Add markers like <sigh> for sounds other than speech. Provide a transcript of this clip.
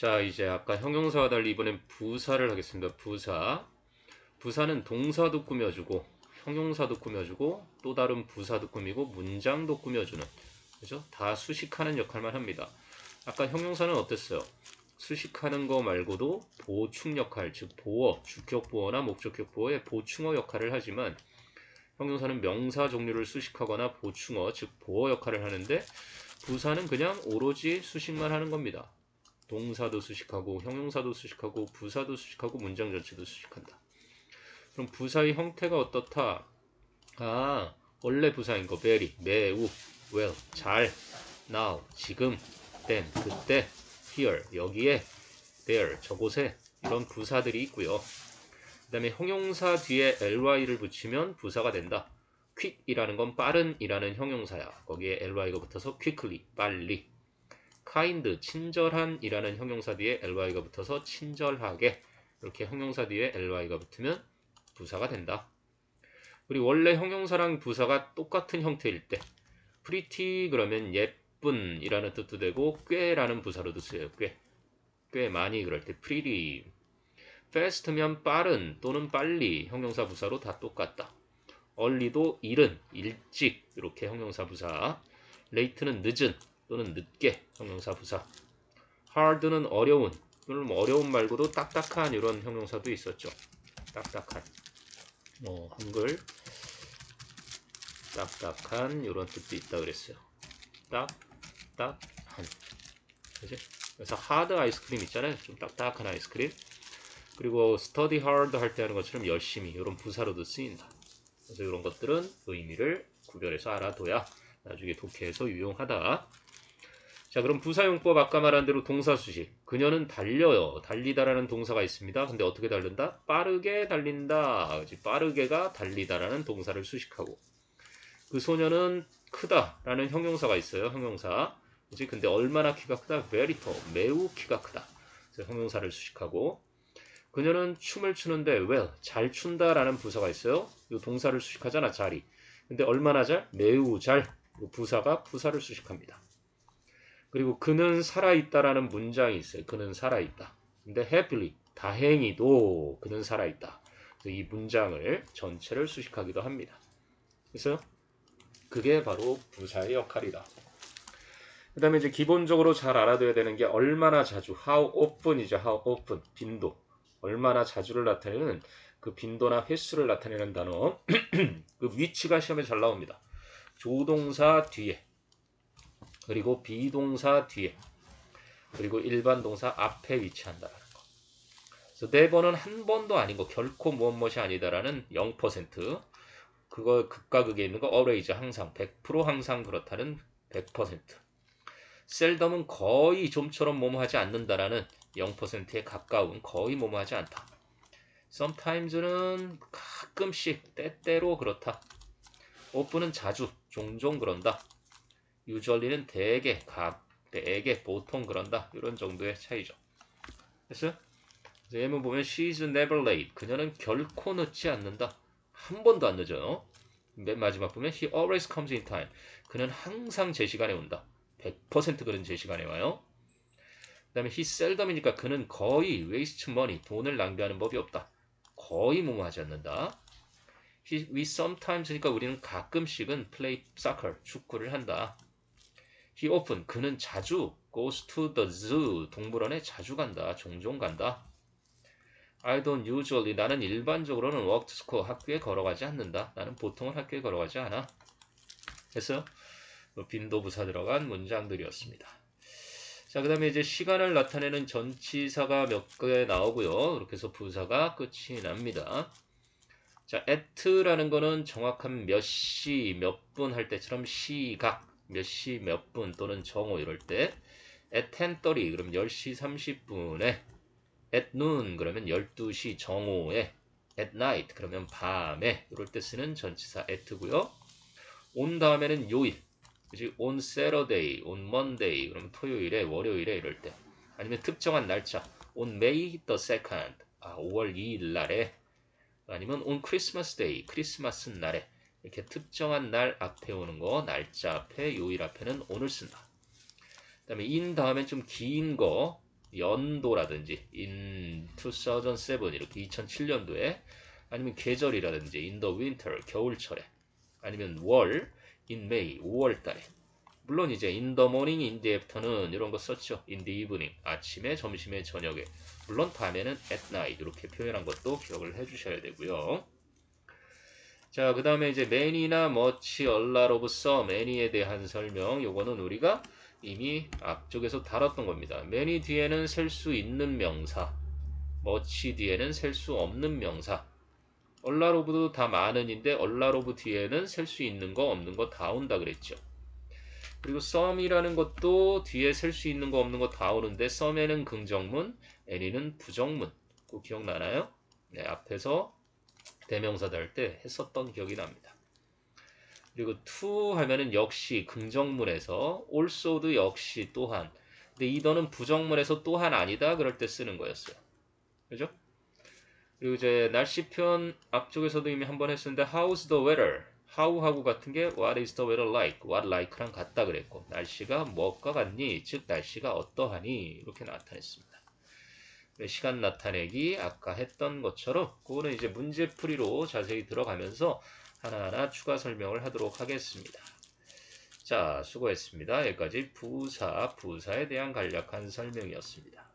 자, 이제 아까 형용사와 달리 이번엔 부사를 하겠습니다. 부사. 부사는 동사도 꾸며주고, 형용사도 꾸며주고, 또 다른 부사도 꾸미고, 문장도 꾸며주는, 그죠? 다 수식하는 역할만 합니다. 아까 형용사는 어땠어요? 수식하는 거 말고도 보충 역할, 즉 보어, 주격 보어나 목적격 보어의 보충어 역할을 하지만 형용사는 명사 종류를 수식하거나 보충어, 즉 보어 역할을 하는데 부사는 그냥 오로지 수식만 하는 겁니다. 동사도 수식하고 형용사도 수식하고 부사도 수식하고 문장 전체도 수식한다. 그럼 부사의 형태가 어떻다? 아, 원래 부사인 거 very, 매우, well, 잘, now, 지금, then, 그때, here, 여기에, there, 저곳에 이런 부사들이 있고요. 그 다음에 형용사 뒤에 ly를 붙이면 부사가 된다. quick이라는 건 빠른이라는 형용사야. 거기에 ly가 붙어서 quickly, 빨리. Kind, 친절한이라는 형용사 뒤에 ly가 붙어서 친절하게. 이렇게 형용사 뒤에 ly가 붙으면 부사가 된다. 그리고 원래 형용사랑 부사가 똑같은 형태일 때 pretty 그러면 예쁜이라는 뜻도 되고 꽤라는 부사로도 쓰여요. 꽤. 꽤 많이 그럴 때 pretty. fast면 빠른 또는 빨리 형용사 부사로 다 똑같다. early도 이른, 일찍 이렇게 형용사 부사. late는 늦은 또는 늦게 형용사 부사. hard는 어려운. 그럼 어려운 말고도 딱딱한 이런 형용사도 있었죠. 딱딱한. 뭐 한글 딱딱한 이런 뜻도 있다 그랬어요. 딱딱한. 그지? 그래서 하드 아이스크림 있잖아요. 좀 딱딱한 아이스크림. 그리고 study hard 할 때 하는 것처럼 열심히 이런 부사로도 쓰인다. 그래서 이런 것들은 의미를 구별해서 알아둬야 나중에 독해에서 유용하다. 자, 그럼 부사용법 아까 말한 대로 동사 수식. 그녀는 달려요. 달리다라는 동사가 있습니다. 근데 어떻게 달린다? 빠르게 달린다. 그치? 빠르게가 달리다라는 동사를 수식하고. 그 소녀는 크다라는 형용사가 있어요. 형용사. 그치? 근데 얼마나 키가 크다? very tall. 매우 키가 크다. 그래서 형용사를 수식하고. 그녀는 춤을 추는데 well, 잘 춘다라는 부사가 있어요. 이 동사를 수식하잖아, 잘이. 근데 얼마나 잘? 매우 잘. 부사가 부사를 수식합니다. 그리고 그는 살아있다라는 문장이 있어요. 그는 살아있다. 근데 happily, 다행히도 그는 살아있다. 이 문장을 전체를 수식하기도 합니다. 그래서 그게 바로 부사의 역할이다. 그 다음에 이제 기본적으로 잘 알아둬야 되는 게 얼마나 자주, how often이죠. how often, 빈도. 얼마나 자주를 나타내는 그 빈도나 횟수를 나타내는 단어. <clears throat> 그 위치가 시험에 잘 나옵니다. 조동사 뒤에 그리고 비동사 뒤에 그리고 일반 동사 앞에 위치한다라는 거. 그래서 네 번은 한 번도 아니고 결코 무엇 무엇이 아니다라는 0% 그거 극과 극에 있는 거 어레이즈 항상 100% 항상 그렇다는 100% 셀덤은 거의 좀처럼 뭐뭐하지 않는다라는 0%에 가까운 거의 뭐뭐하지 않다. sometimes는 가끔씩 때때로 그렇다. 오픈은 자주 종종 그런다. Usually는 대개 각 대개 보통 그런다. 이런 정도의 차이죠. 됐어요? 예문 보면 she's never late. 그녀는 결코 늦지 않는다. 한 번도 안 늦어요. 맨 마지막 보면 he always comes in time. 그는 항상 제 시간에 온다. 100% 그는 제 시간에 와요. 그 다음에 he seldom이니까 그는 거의 waste money, 돈을 낭비하는 법이 없다. 거의 뭐뭐하지 않는다. He, we sometimes니까 우리는 가끔씩은 play soccer, 축구를 한다. He often, 그는 자주 goes to the zoo, 동물원에 자주 간다. 종종 간다. I don't usually, 나는 일반적으로는 walk to school, 학교에 걸어가지 않는다. 나는 보통은 학교에 걸어가지 않아. 됐어요? 빈도 부사 들어간 문장들이었습니다. 자, 그 다음에 이제 시간을 나타내는 전치사가 몇 개 나오고요. 이렇게 해서 부사가 끝이 납니다. 자, at라는 거는 정확한 몇 시, 몇 분 할 때처럼 시각, 몇 시, 몇 분 또는 정오 이럴 때 at 10.30 그럼 10시 30분에 at noon 그러면 12시 정오에 at night 그러면 밤에 이럴 때 쓰는 전치사 at고요. 온 다음에는 요일 그지? on Saturday, on Monday, 그러면 토요일에, 월요일에 이럴 때. 아니면 특정한 날짜, on May the 2nd, 아, 5월 2일 날에. 아니면 on Christmas Day, 크리스마스 날에. 이렇게 특정한 날 앞에 오는 거, 날짜 앞에, 요일 앞에는 on을 쓴다. 그 다음에 in 다음엔 좀 긴 거, 연도라든지 in 2007 이렇게 2007년도에 아니면 계절이라든지 in the winter 겨울철에 아니면 월 in May 5월 달에 물론 이제 in the morning, in the afternoon 이런 거 썼죠. in the evening 아침에, 점심에, 저녁에 물론 밤에는 at night 이렇게 표현한 것도 기억을 해주셔야 되고요. 자, 그 다음에 이제 many나 much, a lot of, some, any에 대한 설명 요거는 우리가 이미 앞쪽에서 다뤘던 겁니다. many 뒤에는 셀 수 있는 명사, much 뒤에는 셀 수 없는 명사, of도 다 많은인데 of 뒤에는 셀 수 있는 거 없는 거 다 온다 그랬죠. 그리고 some이라는 것도 뒤에 셀 수 있는 거 없는 거 다 오는데 some에는 긍정문, any는 부정문. 꼭 기억나나요? 네, 앞에서 대명사 달 때 했었던 기억이 납니다. 그리고 to 하면은 역시 긍정문에서 also도 역시 또한. 근데 이더는 부정문에서 또한 아니다 그럴 때 쓰는 거였어요. 그죠? 그리고 이제 날씨 표현 앞쪽에서도 이미 한 번 했었는데 how's the weather? how하고 같은 게 what is the weather like? what like랑 같다 그랬고 날씨가 뭐가 같니? 즉 날씨가 어떠하니? 이렇게 나타냈습니다. 네, 시간 나타내기 아까 했던 것처럼 그거는 이제 문제풀이로 자세히 들어가면서 하나하나 추가 설명을 하도록 하겠습니다. 자, 수고했습니다. 여기까지 부사, 부사에 대한 간략한 설명이었습니다.